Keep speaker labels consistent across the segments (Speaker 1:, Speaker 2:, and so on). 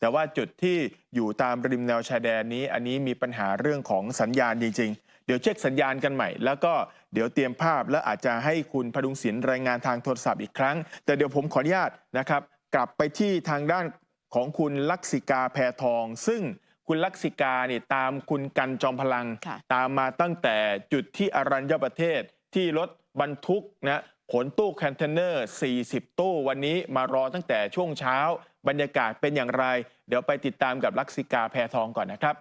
Speaker 1: แต่ว่าจุดที่อยู่ตามริมแนวชายแดนนี้ อันนี้มีปัญหาเรื่องของสัญญาณจริง ๆ เดี๋ยวเช็คสัญญาณกันใหม่ แล้วก็เดี๋ยวเตรียมภาพแล้วอาจจะให้คุณพดุงศิลป์รายงานทางโทรศัพท์อีกครั้ง แต่เดี๋ยวผมขออนุญาตนะครับ กลับไปที่ทางด้านของคุณลักษิกาแพทอง ซึ่งคุณลักษิกาเนี่ยตามคุณกันจอมพลัง
Speaker 2: ค่ะ
Speaker 1: ตามมาตั้งแต่จุดที่อรัญญประเทศที่รถบรรทุกนะ ขนตู้คอนเทนเนอร์ 40 ตู้วันนี้มารอตั้งแต่ช่วงเช้า บรรยากาศเป็นอย่างไร เดี๋ยวไปติดตามกับลักษิกาแพทองก่อนนะครับ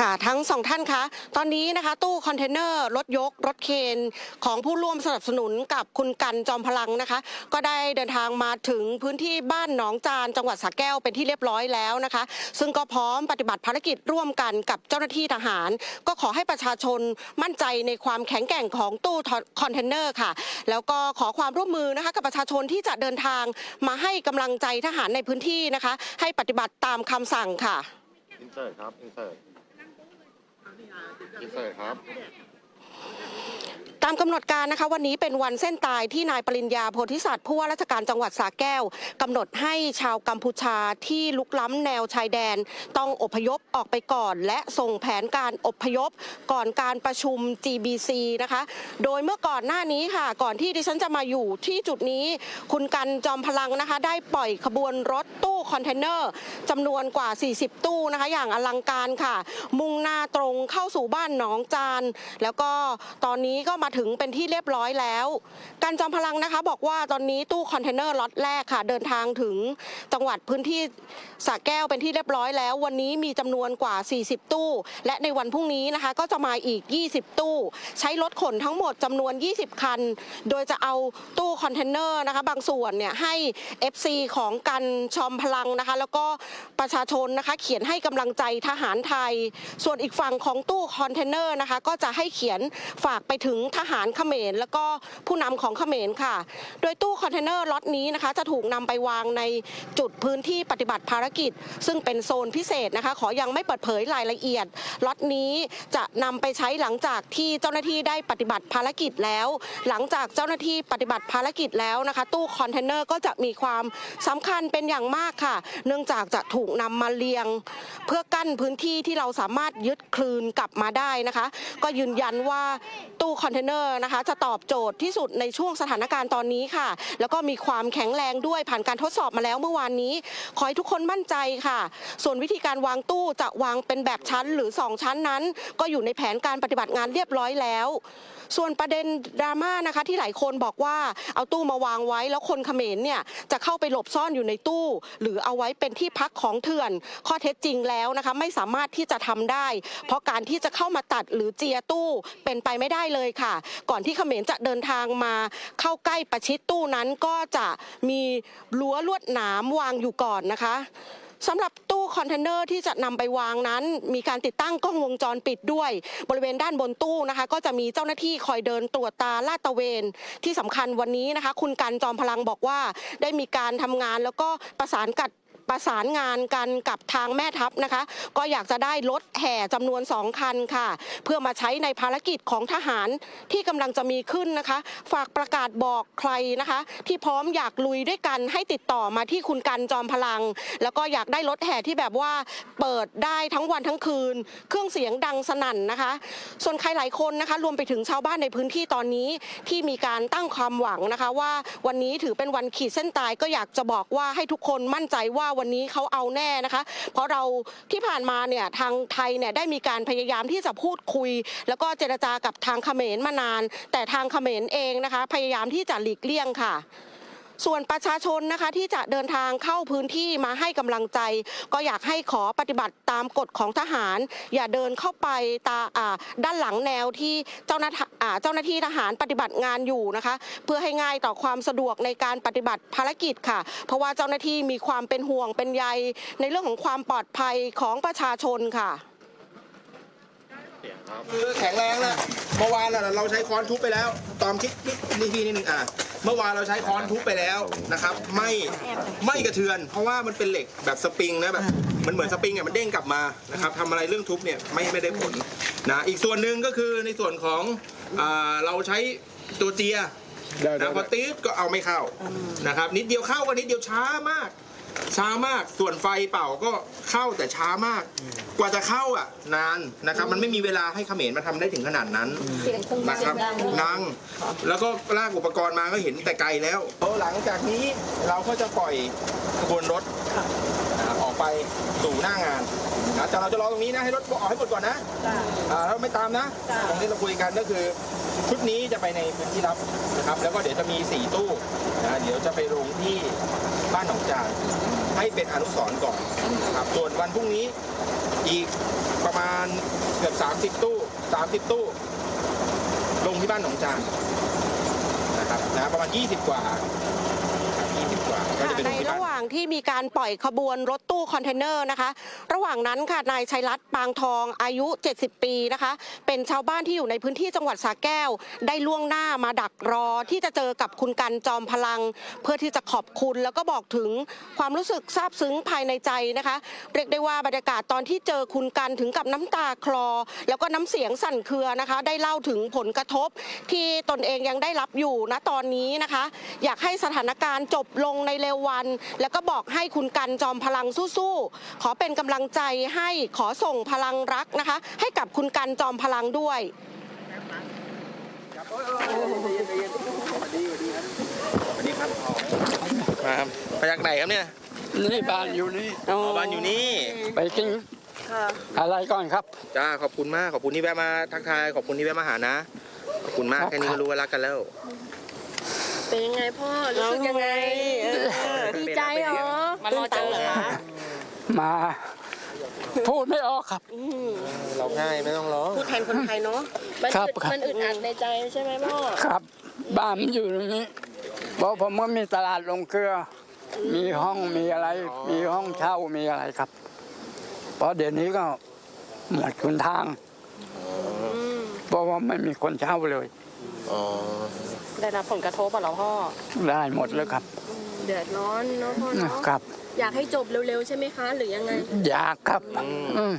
Speaker 3: ค่ะทั้งสองท่านคะตอนนี้นะคะ ตู้คอนเทนเนอร์รถยกรถเคนของผู้ร่วมสนับสนุนกับคุณกันจอมพลังนะคะ ก็ได้เดินทางมาถึงพื้นที่บ้านหนองจานจังหวัดสระแก้วเป็นที่เรียบร้อยแล้วนะคะ ซึ่งก็พร้อมปฏิบัติภารกิจร่วมกันกับเจ้าหน้าที่ทหาร ก็ขอให้ประชาชนมั่นใจในความแข็งแกร่งของตู้คอนเทนเนอร์ค่ะ แล้วก็ขอความร่วมมือนะคะ กับประชาชนที่จะเดินทางมาให้กำลังใจทหารในพื้นที่นะคะ ให้ปฏิบัติตามคำสั่งค่ะ
Speaker 4: อินเสิร์ครับอินเสิร์ อินเสิร์ตครับ
Speaker 3: ตามกำหนดการนะคะวันนี้เป็นวันเส้นตายที่นายปริญญาโพธิสัตว์ผู้ว่าราชการจังหวัดสระแก้วกำหนดให้ชาวกัมพูชาที่ลุกล้ำแนวชายแดน ต้องอพยพออกไปก่อน และส่งแผนการอพยพก่อนการประชุม GBC นะคะ โดยเมื่อก่อนหน้านี้ค่ะ ก่อนที่ดิฉันจะมาอยู่ที่จุดนี้คุณกันจอมพลังนะคะ ได้ปล่อยขบวนรถตู้คอนเทนเนอร์จำนวนกว่า 40 ตู้นะคะ อย่างอลังการค่ะ มุ่งหน้าตรงเข้าสู่บ้านหนองจานแล้วก็ตอนนี้ก็มาถึงเป็นที่เรียบร้อยแล้ว การจอมพลังนะคะ บอกว่าตอนนี้ตู้คอนเทนเนอร์ล็อตแรกค่ะ เดินทางถึงจังหวัดพื้นที่สระแก้วเป็นที่เรียบร้อยแล้ว วันนี้มีจำนวนกว่า 40 ตู้ และในวันพรุ่งนี้นะคะ ก็จะมาอีก 20 ตู้ ใช้รถขนทั้งหมดจำนวน 20 คัน โดยจะเอาตู้คอนเทนเนอร์นะคะ บางส่วนเนี่ยให้ FC ของกันชอมพลังนะคะ แล้วก็ประชาชนนะคะเขียนให้กำลังใจทหารไทย ส่วนอีกฝั่งของตู้คอนเทนเนอร์นะคะ ก็จะให้เขียนฝากไปถึงทหารเขมรแล้วก็ผู้นำของเขมรค่ะ โดยตู้คอนเทนเนอร์ล็อตนี้นะคะจะถูกนำไปวางในจุดพื้นที่ปฏิบัติภารกิจ ซึ่งเป็นโซนพิเศษนะคะ ขอยังไม่เปิดเผยรายละเอียดล็อตนี้จะนำไปใช้หลังจากที่เจ้าหน้าที่ได้ปฏิบัติภารกิจแล้ว หลังจากเจ้าหน้าที่ปฏิบัติภารกิจแล้วนะคะ ตู้คอนเทนเนอร์ก็จะมีความสำคัญเป็นอย่างมากค่ะ เนื่องจากจะถูกนำมาเรียง เพื่อกั้นพื้นที่ที่เราสามารถยึดคลืนกลับมาได้นะคะ ก็ยืนยันว่าตู้คอนเทนเนอร์นะคะ จะตอบโจทย์ที่สุดในช่วงสถานการณ์ตอนนี้ค่ะ แล้วก็มีความแข็งแรงด้วยผ่านการทดสอบมาแล้วเมื่อวานนี้ขอให้ทุกคนมั่นใจค่ะ ส่วนวิธีการวางตู้จะวางเป็นแบบชั้นหรือ 2 ชั้นนั้น ก็อยู่ในแผนการปฏิบัติงานเรียบร้อยแล้วส่วนประเด็นดราม่านะคะที่หลายคนบอกว่าเอาตู้มาวางไว้ แล้วคนเขมรเนี่ยจะเข้าไปหลบซ่อนอยู่ในตู้ หรือเอาไว้เป็นที่พักของเถื่อน ข้อเท็จจริงแล้วนะคะไม่สามารถที่จะทำได้ เพราะการที่จะเข้ามาตัดหรือเจียตู้เป็นไปไม่ได้เลยค่ะ ก่อนที่เขมรจะเดินทางมาเข้าใกล้ประชิดตู้นั้นก็จะมีรั้วลวดหนามวางอยู่ก่อนนะคะ สำหรับตู้คอนเทนเนอร์ที่จะนำไปวางนั้น มีการติดตั้งกล้องวงจรปิดด้วย บริเวณด้านบนตู้นะคะ ก็จะมีเจ้าหน้าที่คอยเดินตรวจตาลาดตระเวน ที่สำคัญวันนี้นะคะ คุณกันจอมพลังบอกว่า ได้มีการทำงานแล้วก็ประสานกับ ประสานงานกันกับทางแม่ทัพนะคะ ก็อยากจะได้รถแห่จำนวน 2 คันค่ะ เพื่อมาใช้ในภารกิจของทหารที่กำลังจะมีขึ้นนะคะ ฝากประกาศบอกใครนะคะ ที่พร้อมอยากลุยด้วยกันให้ติดต่อมาที่คุณกันจอมพลัง แล้วก็อยากได้รถแห่ที่แบบว่าเปิดได้ทั้งวันทั้งคืน เครื่องเสียงดังสนั่นนะคะ ส่วนใครหลายคนนะคะ รวมไปถึงชาวบ้านในพื้นที่ตอนนี้ที่มีการตั้งความหวังนะคะ ว่าวันนี้ถือเป็นวันขีดเส้นตายก็อยากจะบอกว่าให้ทุกคนมั่นใจว่าวันนี้เขาเอาแน่นะคะ เพราะเราที่ผ่านมาเนี่ยทางไทยเนี่ยได้มีการพยายามที่จะพูดคุย แล้วก็เจรจากับทางเขมรมานาน แต่ทางเขมรเองนะคะ พยายามที่จะหลีกเลี่ยงค่ะ ส่วนประชาชนนะคะที่จะเดินทางเข้าพื้นที่มาให้กำลังใจ ก็อยากให้ขอปฏิบัติตามกฎของทหาร อย่าเดินเข้าไปตาอ่าด้านหลังแนวที่เจ้าหน้าที่าเจ้าหน้าที่ทหารปฏิบัติงานอยู่นะคะ เพื่อให้ง่ายต่อความสะดวกในการปฏิบัติภารกิจค่ะ เพราะว่าเจ้าหน้าที่มีความเป็นห่วงเป็นใย ในเรื่องของความปลอดภัยของประชาชนค่ะ
Speaker 4: คื
Speaker 5: อแข็งแรงแล้วเมื่อวานเราใช้ค้อนทุบไปแล้ว ตอมคิดนิดนี่พี่นิดนึงอะ เมื่อวานเราใช้ค้อนทุบไปแล้วนะครับ ไม่ไม่กระเทือน เพราะว่ามันเป็นเหล็กแบบสปริงนะแบบมันเหมือนสปริงอะมันเด้งกลับมานะครับทำอะไรเรื่องทุบเนี่ยไม่ไม่ได้ผลนะอีกส่วนหนึ่งก็คือในส่วนของอ่าเราใช้ตัวเจีย
Speaker 1: ได้ได้
Speaker 5: นะพอตีดก็เอาไม่เข้านะครับ นิดเดียวเข้าก็นิดเดียวช้ามาก ช้ามากส่วนไฟเป่าก็เข้าแต่ช้ามาก กว่าจะเข้าอะนานนะครับ มันไม่มีเวลาให้เขมรมาทำได้ถึงขนาดนั้นนะครับนังแล้วก็ลากอุปกรณ์มาก็เห็นแต่ไกลแล้วหลังจากนี้เราก็จะปล่อยขบวนรถนะออกไปสู่หน้างานนะแต่เราจะรอตรงนี้นะให้รถออกให้หมดก่อนนะอ่าแล้วไม่ตามนะตรงที่เราคุยกันก็คือชุดนี้จะไปในพื้นที่ลับนะครับ แล้วก็เดี๋ยวจะมี4ตู้นะเดี๋ยวจะไปลงที่บ้านหนองจาน ให้เป็นอนุสรณ์ก่อนครับส่วนวันพรุ่งนี้อีกประมาณเกือบ30 ตู้ 30 ตู้ ลงที่บ้านหนองจานนะครับนะประมาณ 20 กว่า กว่าก็จะไปล
Speaker 3: ใน
Speaker 5: งที่
Speaker 3: ระ
Speaker 5: บ้าน
Speaker 3: หว่างที่มีการปล่อยขบวนรถตู้คอนเทนเนอร์นะคะ ระหว่างนั้นค่ะนายชัยรัตน์ปางทองอายุ 70 ปีนะคะ เป็นชาวบ้านที่อยู่ในพื้นที่จังหวัดสระแก้ว ได้ล่วงหน้ามาดักรอที่จะเจอกับคุณกันจอมพลัง เพื่อที่จะขอบคุณแล้วก็บอกถึงความรู้สึกซาบซึ้งภายในใจนะคะ เรียกได้ว่าบรรยากาศตอนที่เจอคุณกันถึงกับน้ำตาคลอ แล้วก็น้ำเสียงสั่นเครือนะคะ ได้เล่าถึงผลกระทบ ที่ตนเองยังได้รับอยู่ณตอนนี้นะคะ อยากให้สถานการณ์จบลงในเร็ววัน แล้วก็บอกให้คุณกันจอมพลังสู้ๆ ขอเป็นกำลังใจให้ขอส่งพลังรักนะคะ ให้กับคุณกันจอมพลังด้วย
Speaker 5: มาครับไปจากไหนครับเนี่ย
Speaker 2: นี่บ้านอยู่นี่
Speaker 5: อ๋อบ้านอยู่นี่
Speaker 2: ไปกินอะไรก่อนครับ
Speaker 5: จ้าขอบคุณมากขอบคุณที่แวะมาทักทายขอบคุณที่แวะมาหานะขอบคุณมาก
Speaker 2: ครับ
Speaker 5: แค่นี้ก็รู้ว่ารักกันแล้ว
Speaker 6: เป็นยังไงพ่อ รู้สึกยังไง ดีใจเหรอ
Speaker 3: มารอจังเหรอคะ
Speaker 2: มา พูดไม่ออกครับ
Speaker 5: เราง่ายไม่ต้องร้อง
Speaker 3: พูดแทนคนไทยเนาะ
Speaker 6: มัน
Speaker 2: ครับ
Speaker 6: อึด
Speaker 2: ครับ
Speaker 6: มันอึดอัดในใจใช่ไหมพ่อ
Speaker 2: ครับ บ้านมันอยู่ตรงนี้เพราะผมก็มีตลาดลงเกลือ มีห้องมีอะไร มีห้องเช่ามีอะไรครับ เพราะเดี๋ยวนี้ก็หมดคุณทาง เพราะว่าไม่มีคนเช่าเลย
Speaker 5: อ๋อ
Speaker 3: ได้รับผลกระทบอะเหรอพ่อ
Speaker 2: ได้หมดแล้วครับ
Speaker 6: เดือดร้อนเนาะพ่อเนาะ
Speaker 2: ครับ
Speaker 6: อยากให้จบเร็วๆใช่ไหมคะ หรือยังไง
Speaker 2: อยากครับอืม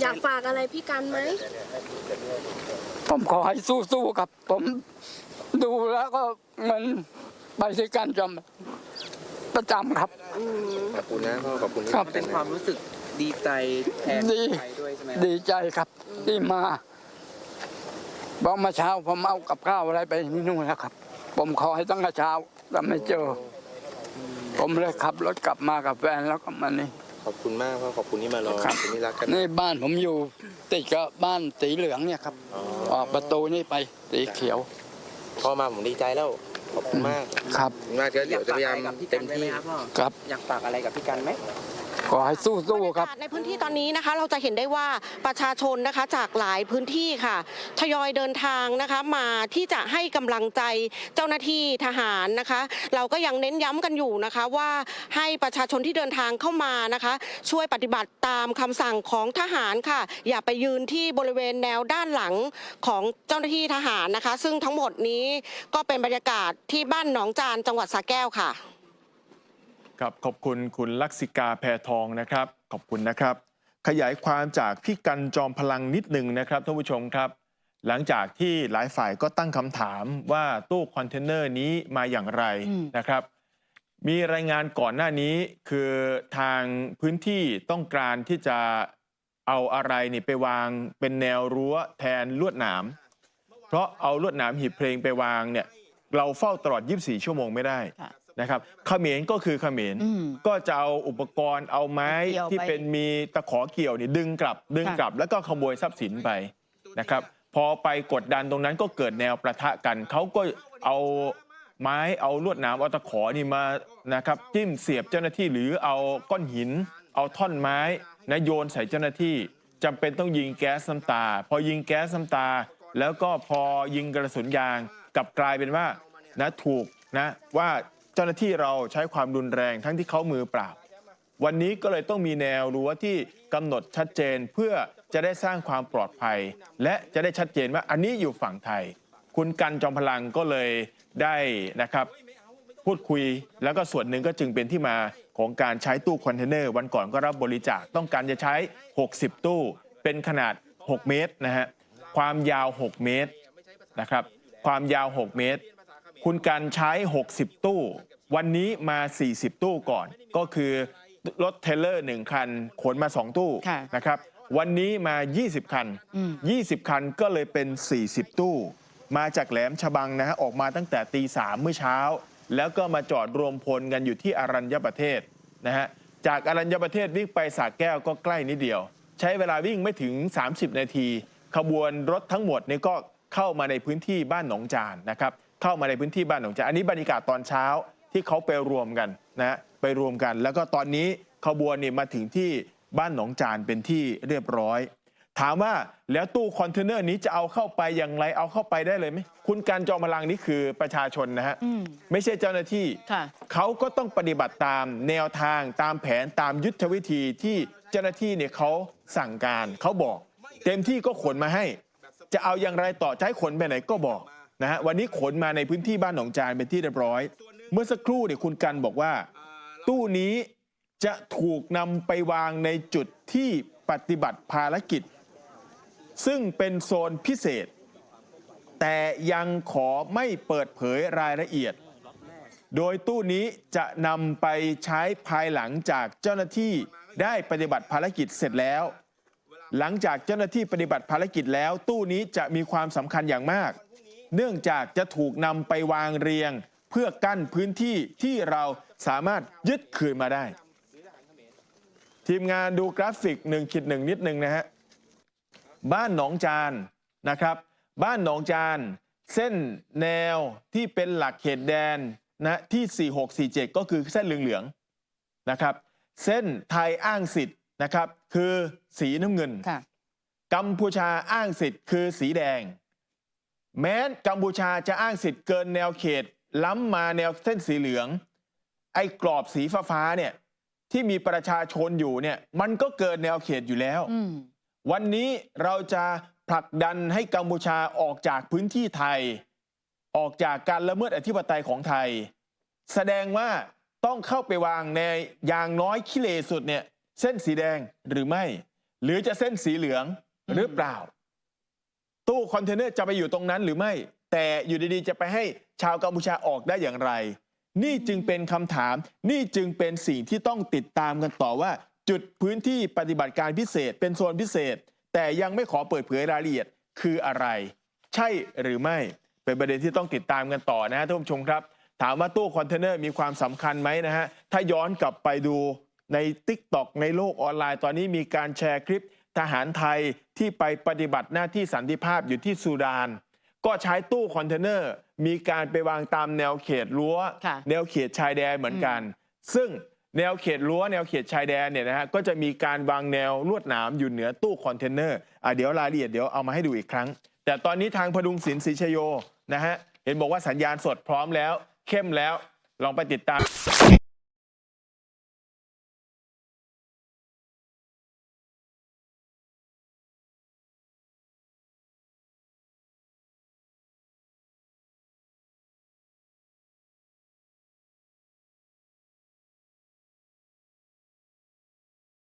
Speaker 6: อยากฝากอะไรพี่กันไหม
Speaker 2: ผมขอให้สู้ๆครับ ผมดูแล้วก็เหมือนไปที่การจำประจำครับ
Speaker 5: ขอบคุณนะพ่อขอบคุณที่
Speaker 2: ครับ
Speaker 5: เป็นความรู้สึก
Speaker 7: ดีใจแทน
Speaker 2: ดี
Speaker 7: ใครด้วยใช่ไหม
Speaker 2: ดีใจครับที่มาบอกมาเช้าผมเอากับข้าวอะไรไปนี่นู่นแล้วครับ ผมขอให้ตั้งแต่เช้าแต่ไม่เจออผมเลยขับรถกลับมากับแฟนแล้วก็มานี่
Speaker 5: ขอบคุณมากพ่อขอบคุณที่มารอ
Speaker 2: ครับ
Speaker 5: ขอบคุณที่รักกัน
Speaker 2: นี่บ้านผมอยู่ติดกับบ้านสีเหลืองเนี่ยครับ
Speaker 5: อ๋อ
Speaker 2: ออกประตูนี่ไปสีเขียว
Speaker 5: พ่อมาผมดีใจแล้ว ขอบคุณมาก
Speaker 2: ครับ
Speaker 5: ขอบคุณมากเดี๋ยวจะพยายาม
Speaker 7: กับพี่
Speaker 5: เต็
Speaker 7: กัน
Speaker 5: ม
Speaker 7: ไว้ไหม
Speaker 5: ที่
Speaker 7: ครับพ่อ
Speaker 2: ครับ
Speaker 7: อยากฝากอะไรกับพี่กันไหม
Speaker 2: ขอให้สู้ๆครับ
Speaker 3: ในพื้นที่ตอนนี้นะคะ เราจะเห็นได้ว่าประชาชนนะคะจากหลายพื้นที่ค่ะทยอยเดินทางนะคะมาที่จะให้กำลังใจเจ้าหน้าที่ทหารนะคะ เราก็ยังเน้นย้ำกันอยู่นะคะว่าให้ประชาชนที่เดินทางเข้ามานะคะ ช่วยปฏิบัติตามคำสั่งของทหารค่ะ อย่าไปยืนที่บริเวณแนวด้านหลังของเจ้าหน้าที่ทหารนะคะ ซึ่งทั้งหมดนี้ก็เป็นบรรยากาศที่บ้านหนองจานจังหวัดสระแก้วค่ะ
Speaker 1: ครับขอบคุณคุณลักษิกาแพทองนะครับ ขอบคุณนะครับ ขยายความจากพี่กันจอมพลังนิดหนึ่งนะครับท่านผู้ชมครับ หลังจากที่หลายฝ่ายก็ตั้งคำถามว่าตู้คอนเทนเนอร์นี้มาอย่างไรนะครับ มีรายงานก่อนหน้านี้คือทางพื้นที่ต้องการที่จะเอาอะไรนี่ไปวางเป็นแนวรั้วแทนลวดหนามเพราะเอาลวดหนามหีบเพลงไปวางเนี่ยเราเฝ้าตลอด 24 ชั่วโมงไม่ได้ นะครับเขมรก็คือเขมรก็จะเอาอุปกรณ์เอาไม้
Speaker 8: เกี่ยวไป
Speaker 1: ที่เป็นมีตะขอเกี่ยวนี่ดึงกลับ ดึง
Speaker 8: ค่ะ
Speaker 1: กลับ แล้วก็ขโมยทรัพย์สินไปนะครับ พอไปกดดันตรงนั้นก็เกิดแนวประทะกันเขาก็เอาไม้เอาลวดหนามเอาตะขอนี่มานะครับจิ้มเสียบเจ้าหน้าที่หรือเอาก้อนหิน เอาท่อนไม้นะโยนใส่เจ้าหน้าที่จำเป็นต้องยิงแก๊สน้ำตา พอยิงแก๊สน้ำตา แล้วก็พอยิงกระสุนยางกลับกลายเป็นว่านะถูกนะว่า เจ้าหน้าที่เราใช้ความรุนแรงทั้งที่เขามือเปล่า วันนี้ก็เลยต้องมีแนวรั้วที่กำหนดชัดเจนเพื่อจะได้สร้างความปลอดภัย และจะได้ชัดเจนว่าอันนี้อยู่ฝั่งไทย คุณกันจอมพลังก็เลยได้นะครับพูดคุยแล้วก็ส่วนหนึ่งก็จึงเป็นที่มาของการใช้ตู้คอนเทนเนอร์วันก่อนก็รับบริจาคต้องการจะใช้ 60 ตู้ เป็นขนาด 6 เมตรนะฮะความยาว 6 เมตรนะครับความยาว 6 เมตร คุณการใช้ 60 ตู้ วันนี้มา 40 ตู้ก่อน ก็คือรถเทรลเลอร์ 1 คัน ขนมา 2 ตู้
Speaker 8: ค่ะ
Speaker 1: นะครับ วันนี้มา 20 คัน
Speaker 8: อืม
Speaker 1: 20 คันก็เลยเป็น 40 ตู้ มาจากแหลมฉบังนะฮะออกมาตั้งแต่ตีสามเมื่อเช้า แล้วก็มาจอดรวมพลกันอยู่ที่อรัญญประเทศนะฮะจากอรัญญประเทศวิ่งไปสระแก้วก็ใกล้นิดเดียว ใช้เวลาวิ่งไม่ถึง 30 นาที ขบวนรถทั้งหมดนี่ก็เข้ามาในพื้นที่บ้านหนองจานนะครับ เข้ามาในพื้นที่บ้านหนองจานอันนี้บรรยากาศตอนเช้าที่เขาไปรวมกันนะฮะไปรวมกัน แล้วก็ตอนนี้ขบวนนี่มาถึงที่บ้านหนองจานเป็นที่เรียบร้อย ถามว่าแล้วตู้คอนเทนเนอร์นี้จะเอาเข้าไปอย่างไรเอาเข้าไปได้เลยไหมคุณการจอมพลังนี่คือประชาชนนะฮะ
Speaker 8: อืม
Speaker 1: ไม่ใช่เจ้าหน้าที่
Speaker 8: ค่ะ
Speaker 1: เขาก็ต้องปฏิบัติตามแนวทางตามแผนตามยุทธวิธีที่เจ้าหน้าที่เนี่ยเขาสั่งการเขาบอก เต็มที่ก็ขนมาให้ จะเอาอย่างไรต่อจะให้ขนไปไหนก็บอก นะฮะวันนี้ขนมาในพื้นที่บ้านหนองจานเป็นที่เรียบร้อย เมื่อสักครู่เนี่ยคุณกันบอกว่า ตู้นี้จะถูกนำไปวางในจุดที่ปฏิบัติภารกิจ ซึ่งเป็นโซนพิเศษ แต่ยังขอไม่เปิดเผยรายละเอียด โดยตู้นี้จะนำไปใช้ภายหลังจากเจ้าหน้าที่ได้ปฏิบัติภารกิจเสร็จแล้ว หลังจากเจ้าหน้าที่ปฏิบัติภารกิจแล้ว ตู้นี้จะมีความสำคัญอย่างมาก เนื่องจากจะถูกนำไปวางเรียง เพื่อกั้นพื้นที่ที่เราสามารถยึดคืนมาได้ ทีมงานดูกราฟิก1ขีดหนึ่งนิดหนึ่งนะฮะบ้านหนองจานนะครับ บ้านหนองจานเส้นแนวที่เป็นหลักเขตแดนนะที่ 4647 ก็คือเส้นเหลืองๆนะครับ เส้นไทยอ้างสิทธิ์นะครับ คือสีน้ำเงิน
Speaker 8: ค่ะ
Speaker 1: กัมพูชาอ้างสิทธิ์คือสีแดง แม้นกัมพูชาจะอ้างสิทธิ์เกินแนวเขต ล้ำมาแนวเส้นสีเหลือง ไอ้กรอบสีฟ้าๆเนี่ยที่มีประชาชนอยู่เนี่ยมันก็เกินแนวเขตอยู่แล้ว
Speaker 8: อืม
Speaker 1: วันนี้เราจะผลักดันให้กัมพูชาออกจากพื้นที่ไทย ออกจากการละเมิดอธิปไตยของไทย แสดงว่าต้องเข้าไปวางในอย่างน้อยขี้เลสุดเนี่ยเส้นสีแดงหรือไม่ หรือจะเส้นสีเหลืองหรือเปล่า ตู้คอนเทนเนอร์จะไปอยู่ตรงนั้นหรือไม่ แต่อยู่ดีๆ จะไปให้ชาวกัมพูชาออกได้อย่างไร นี่จึงเป็นคำถาม นี่จึงเป็นสิ่งที่ต้องติดตามกันต่อว่า จุดพื้นที่ปฏิบัติการพิเศษ เป็นโซนพิเศษ แต่ยังไม่ขอเปิดเผยรายละเอียดคืออะไร ใช่หรือไม่ เป็นประเด็นที่ต้องติดตามกันต่อนะฮะท่านผู้ชมครับ ถามว่าตู้คอนเทนเนอร์มีความสำคัญไหมนะฮะถ้าย้อนกลับไปดูใน t ิ k t o k ในโลกออนไลน์ตอนนี้มีการแชร์คลิป ทหารไทยที่ไปปฏิบัติหน้าที่สันติภาพอยู่ที่ซูดาน ก็ใช้ตู้คอนเทนเนอร์ มีการไปวางตามแนวเขตรั้ว
Speaker 8: ค่ะ
Speaker 1: แนวเขตชายแดนเหมือนกัน ซึ่งแนวเขตรั้วแนวเขตชายแดนเนี่ยนะฮะก็จะมีการวางแนวลวดหนามอยู่เหนือตู้คอนเทนเนอร์อะเดี๋ยวรายละเอียดเดี๋ยวเอามาให้ดูอีกครั้ง แต่ตอนนี้ทางพดุงศิลป์ศรีชโยนะฮะเห็นบอกว่าสัญญาณสดพร้อมแล้ว เข้มแล้วลองไปติดตาม